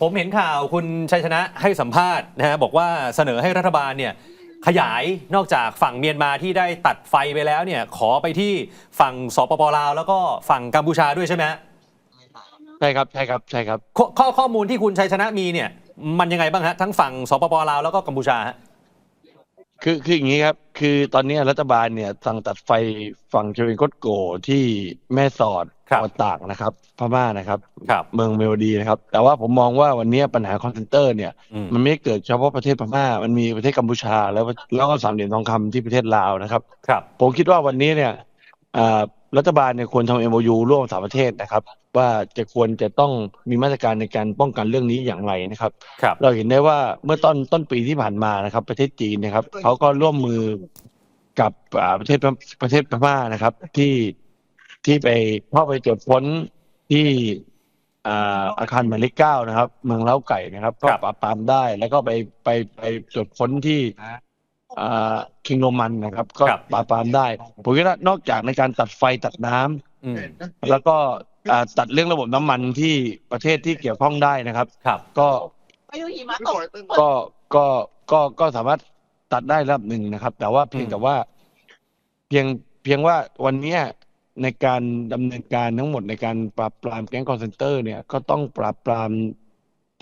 ผมเห็นข่าวคุณชัยชนะให้สัมภาษณ์นะฮะบอกว่าเสนอให้รัฐบาลเนี่ยขยายนอกจากฝั่งเมียนมาที่ได้ตัดไฟไปแล้วเนี่ยขอไปที่ฝั่งสปปลาวแล้วก็ฝั่งกัมพูชาด้วยใช่ไหมฮะใช่ครับใช่ครับใช่ครับ ข้อข้อข้อมูลที่คุณชัยชนะมีเนี่ยมันยังไงบ้างฮะทั้งฝั่งสปปลาวแล้วก็กัมพูชาฮะ คือคืออย่างนี้ครับ คือตอนนี้รัฐบาลเนี่ยสั่งตัดไฟฝั่งเชวินโคตโกที่แม่สอดครับจังหวัดตากนะครับ พม่านะครับครับเมืองเมโลดีนะครับ แต่ว่าผมมองว่าวันนี้ปัญหาคอนเซนเตอร์เนี่ยอืมมันไม่ได้เกิดเฉพาะประเทศพม่า มันมีประเทศกัมพูชา แล้วแล้วก็สามเหลี่ยมทองคำที่ประเทศลาวนะครับครับผมคิดว่าวันนี้เนี่ยอ่า รัฐบาลเนี่ยควรทำ MOU ร่วมกับสามประเทศนะครับ ว่าจะควรจะต้องมีมาตรการในการป้องกันเรื่องนี้อย่างไรนะครับครับเราเห็นได้ว่าเมื่อต้นต้นปีที่ผ่านมานะครับ ประเทศจีนนะครับเขาก็ร่วมมือกับอ่าประเทศประเทศพม่านะครับ ที่ที่ไปเข้าไปตรวจค้นที่อ่าอาคารหมายเลขเก้านะครับ เมืองเล้าไก่นะครับ ก็ครับปราบปรามได้ แล้วก็ไปไปไปตรวจค้นที่อ่า คิงโรมันนะครับ ก็ครับปราบปรามได้ ผมคิดว่านอกจากในการตัดไฟตัดน้ำอืมแล้วก็อ่าตัดเรื่องระบบน้ำมันที่ประเทศที่เกี่ยวข้องได้นะครับครับก็พายุหิมะตกก็ก็ก็ก็สามารถตัดได้ระดับหนึ่งนะครับ แต่ว่าเพียงอืมแต่ว่า เพียงเพียงว่าวันเนี้ยในการดำเนินการทั้งหมดในการปราบปรามแก๊งคอร์เซนเตอร์เนี่ยก็ต้องปราบปราม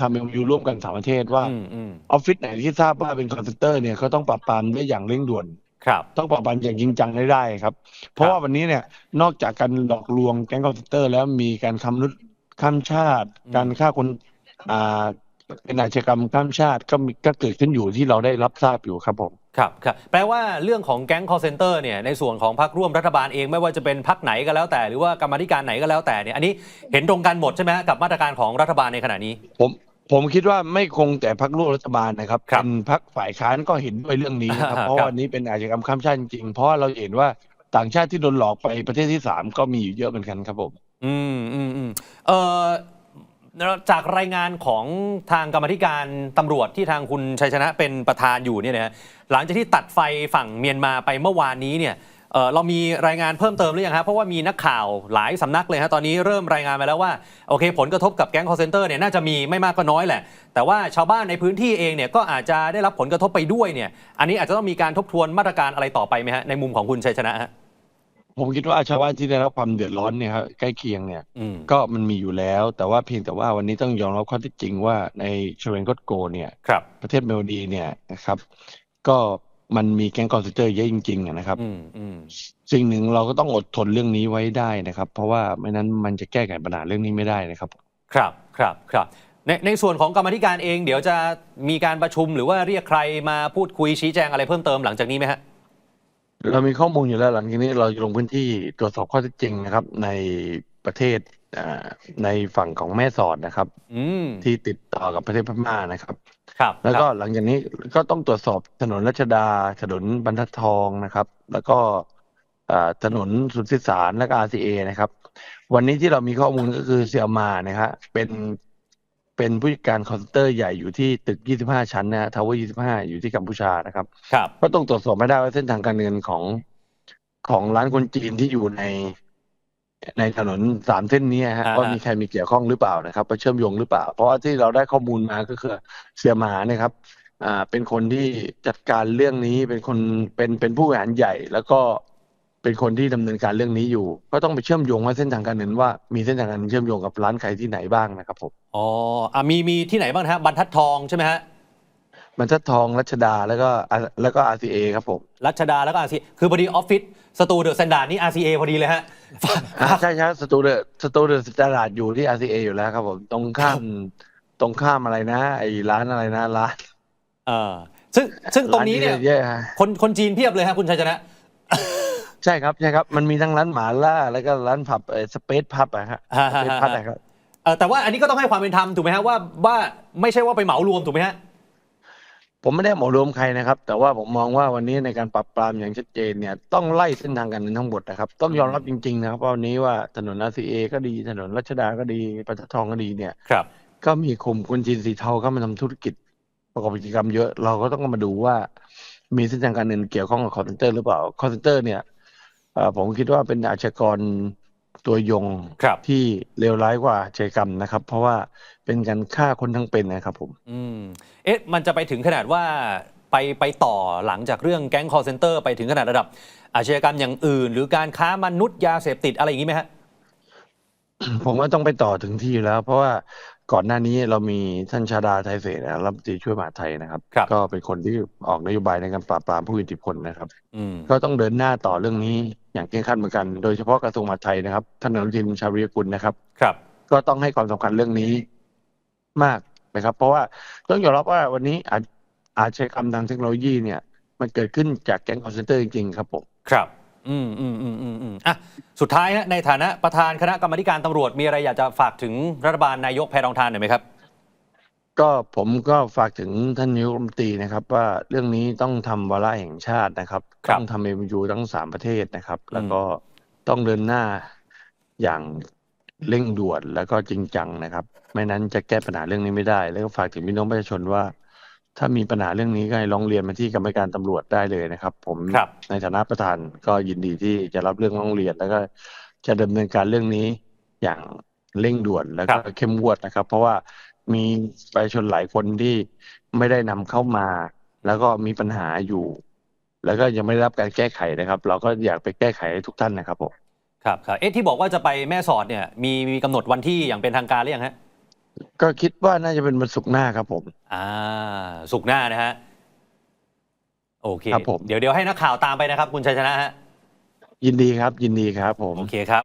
ทำเอ็มยูร่วมกันสามประเทศว่าอืมอืมออฟฟิศไหนที่ทราบว่าเป็นคอร์เซนเตอร์เนี่ยเขาต้องปราบปรามได้อย่างเร่งด่วนครับ ต้องปราบปรามอย่างจริงจังได้ได้ครับ เพราะว่าวันนี้เนี่ยนอกจากการหลอกลวงแก๊งคอร์เซนเตอร์แล้วมีการคำนุษข้ามชาติอืมการฆ่าคนอ่าเป็นอาชญากรรมข้ามชาติก็มีก็เกิดขึ้นอยู่ที่เราได้รับทราบอยู่ครับผม ครับครับแปลว่าเรื่องของแก๊ง call center เนี่ยในส่วนของพรรคร่วมรัฐบาลเองไม่ว่าจะเป็นพรรคไหนก็แล้วแต่ หรือว่ากรรมาธิการไหนก็แล้วแต่เนี่ยอันนี้เห็นตรงกันหมดใช่ไหมฮะกับมาตรการของรัฐบาลในขณะนี้ ผมผมคิดว่าไม่คงแต่พรรคร่วมรัฐบาลนะครับครับเป็นพรรคฝ่ายค้านก็เห็นด้วยเรื่องนี้นะครับอ่าเพราะครับว่าวันนี้เป็นอาชญากรรมข้ามชาติจริงๆเพราะว่าเราเห็นว่าต่างชาติที่โดนหลอกไปประเทศที่สามก็มีอยู่เยอะเหมือนกันครับผม อืมอืมอืมเอ่อ จากรายงานของทางกรรมธิการตำรวจที่ทางคุณชัยชนะเป็นประธานอยู่เนี่ยนะหลังจากที่ตัดไฟฝั่งเมียนมาไปเมื่อวานนี้เนี่ยเเรามีรายงานเพิ่มเติมหรือยังฮะเพราะว่ามีนักข่าวหลายสำนักเลยฮะตอนนี้เริ่มรายงานมาแล้วว่าโอเค ผลกระทบกับแก๊งคอร์เซนเตอร์เนี่ยน่าจะมีไม่มากก็น้อยแหละ แต่ว่าชาวบ้านในพื้นที่เองเนี่ยก็อาจจะได้รับผลกระทบไปด้วยเนี่ยอันนี้อาจจะต้องมีการทบทวนมาตรการอะไรต่อไปไหมฮะในมุมของคุณชัยชนะฮะ ผมคิดว่าชาวบ้านที่ได้รับความเดือดร้อนเนี่ยครับใกล้เคียงเนี่ยอืมก็มันมีอยู่แล้ว แต่ว่าเพียงแต่ว่าวันนี้ต้องยอมรับข้อเที่จริงว่าในชเวนโกตโกเนี่ยครับประเทศเมโลดีเนี่ยนะครับ ก็มันมีแก๊งคอร์เซนเตอร์เยอะจริงๆอะนะครับอืมอืมสิ่งหนึ่งเราก็ต้องอดทนเรื่องนี้ไว้ได้นะครับ เพราะว่าไม่นั้นมันจะแก้ไขปัญหาเรื่องนี้ไม่ได้นะครับ ครับครับครับในในส่วนของกรรมาธิการเอง เดี๋ยวจะมีการประชุมหรือว่าเรียกใครมาพูดคุยชี้แจงอะไรเพิ่มเติมหลังจากนี้ไหมฮะ เรามีข้อมูลอยู่แล้วหลังจากนี้เราจะลงพื้นที่ตรวจสอบข้อเท็จจริงนะครับ ในประเทศอ่าในฝั่งของแม่สอดนะครับอืมที่ติดต่อกับประเทศพม่านะครับ ครับ แล้วก็ครับหลังจากนี้ก็ต้องตรวจสอบถนนรัชดา ถนนบรรทัดทองนะครับ แล้วก็อ่าถนนสุทธิสารและก็ RCA นะครับ วันนี้ที่เรามีข้อมูลก็คือเซียมานะครับเป็น เป็นผู้จัดการคอนเตอร์ใหญ่อยู่ที่ตึก 25 ชั้นนะฮะทาวเวอร์ 25 อยู่ที่กัมพูชานะครับครับก็ต้องตรวจสอบไม่ได้ว่าเส้นทางการเงินของของร้านคนจีนที่อยู่ใน ในถนนสามเส้นนี้ฮะอ่าฮะว่ามีใครมีเกี่ยวข้องหรือเปล่านะครับว่าเชื่อมโยงหรือเปล่า เพราะว่าที่เราได้ข้อมูลมาก็คือเสียหมาเนะครับ อ่า เป็นคนที่จัดการเรื่องนี้เป็นคนเป็นเป็นผู้บริหารใหญ่ แล้วก็ เป็นคนที่ดำเนินการเรื่องนี้อยู่ ก็ต้องไปเชื่อมโยงว่าเส้นทางการเงินว่ามีเส้นทางการเงินเชื่อมโยงกับร้านใครที่ไหนบ้างนะครับผมอ๋ออะมีมีที่ไหนบ้างนะฮะบรรทัดทองใช่ไหมฮะบรรทัดทองรัชดาแล้วก็อ่าแล้วก็ RCA ครับผมรัชดาแล้วก็ RCA คือพอดีออฟฟิศสตูเดอะแซนดาร์ดนี่ RCA พอดีเลยฮะอ่าใช่ใช่สตูเดอร์สตูเดอร์ตลาดอยู่ที่ RCA อยู่แล้วครับผมตรงข้ามตรงข้ามอะไรนะ ไอ้ร้านอะไรนะร้านเออซึ่งซึ่งตรงนี้เนี่ยาที่เยอะๆฮะคนคนจีนเพียบเลยฮะคุณชัยชนะ ใช่ครับใช่ครับ มันมีทั้งร้านหมาล่า แล้วก็ร้านผับเอสเปซพับอะฮะฮ่าสฮ่าเปซฮ่าพับอะครับเออแต่ว่าอันนี้ก็ต้องให้ความเป็นธรรมถูกไหมฮะว่าว่าไม่ใช่ว่าไปเหมารวมถูกไหมฮะผมไม่ได้เหมารวมใครนะครับ แต่ว่าผมมองว่าวันนี้ในการปรับปรามอย่างชัดเจนเนี่ยต้องไล่เส้นทางการเงินทั้งหมดนะครับ ต้องยอมรับจริงๆนะครับว่าวันนี้ว่าถนน RCA ก็ดีถนนรัชดาก็ดีปตททองก็ดีเนี่ยครับ ก็มีกลุ่มคนจีนสีเทาเข้ามาทำธุรกิจ ประกอบกิจกรรมเยอะเราก็ต้องมาดูว่า มีเส้นทางการเงินเกี่ยวข้องกับคอร์เซนเตอร์หรือเปล่าคอร์เซนเตอร์เนี่ยเอ่อ ผมคิดว่าเป็นอาชญากรตัวยงครับที่เลวร้ายกว่าอาชญากรรมนะครับ เพราะว่าเป็นการฆ่าคนทั้งเป็นนะครับผม อืม เอ๊ะ มันจะไปถึงขนาดว่าไปไปต่อหลังจากเรื่องแก๊ง call center ไปถึงขนาดระดับ อาชญากรรมอย่างอื่น หรือการค้ามนุษย์ยาเสพติดอะไรอย่างนี้ไหมฮะผมว่าต้องไปต่อถึงที่อยู่แล้ว เพราะว่า ก่อนหน้านี้เรามีท่านชาดาไทยเศษนะครับรัฐมนตรีช่วยมหาดไทยนะครับครับ ก็เป็นคนที่ออกนโยบายในการปราบปรามผู้มีอิทธิพลนะครับอืมก็ต้องเดินหน้าต่อเรื่องนี้อย่างเคร่งครัดเหมือนกัน โดยเฉพาะกระทรวงมหาดไทยนะครับท่านอนุทินชาญวิรกุลนะครับ ครับ ก็ต้องให้ความสำคัญเรื่องนี้มากนะครับ เพราะว่าต้องยอมรับว่าวันนี้อาอาชญากรรมทางเทคโนโลยีเนี่ย มันเกิดขึ้นจากแก๊งคอร์เซนเตอร์จริงๆครับผมครับ อืมอืมอืมอืมอืมอะสุดท้ายฮะในฐานะประธานคณะกรรมาธิการตำรวจมีอะไรอยากจะฝากถึงรัฐบาลนายกแพรทองทานหน่อยไหมครับ ก็ผมก็ฝากถึงท่านนายกรัฐมนตรีนะครับ ว่าเรื่องนี้ต้องทำวาระแห่งชาตินะครับครับ ต้องทำเอ็มยูทั้งสามประเทศนะครับ แล้วก็ต้องเดินหน้าอย่างเร่งด่วนแล้วก็จริงจังนะครับ ไม่นั้นจะแก้ปัญหาเรื่องนี้ไม่ได้ แล้วก็ฝากถึงพี่น้องประชาชนว่า ถ้ามีปัญหาเรื่องนี้ก็ให้ร้องเรียนมาที่กรรมการตำรวจได้เลยนะครับ ผมครับในฐานะประธานก็ยินดีที่จะรับเรื่องร้องเรียนแล้วก็จะดำเนินการเรื่องนี้อย่างเร่งด่วนแล้วก็ครับเข้มงวดนะครับ เพราะว่ามีประชาชนหลายคนที่ไม่ได้นำเข้ามา แล้วก็มีปัญหาอยู่ แล้วก็ยังไม่ได้รับการแก้ไขนะครับ เราก็อยากไปแก้ไขให้ทุกท่านนะครับผมครับครับเอ๊ะที่บอกว่าจะไปแม่สอดเนี่ย มีมีกำหนดวันที่อย่างเป็นทางการหรือยังฮะ ก็คิดว่าน่าจะเป็นวันศุกร์หน้าครับผม อ่าสุกร์หน้านะฮะ โอเค ครับผม เดี๋ยวเดี๋ยวให้นักข่าวตามไปนะครับ คุณชัยชนะฮะ ยินดีครับ ยินดีครับผม โอเคครับ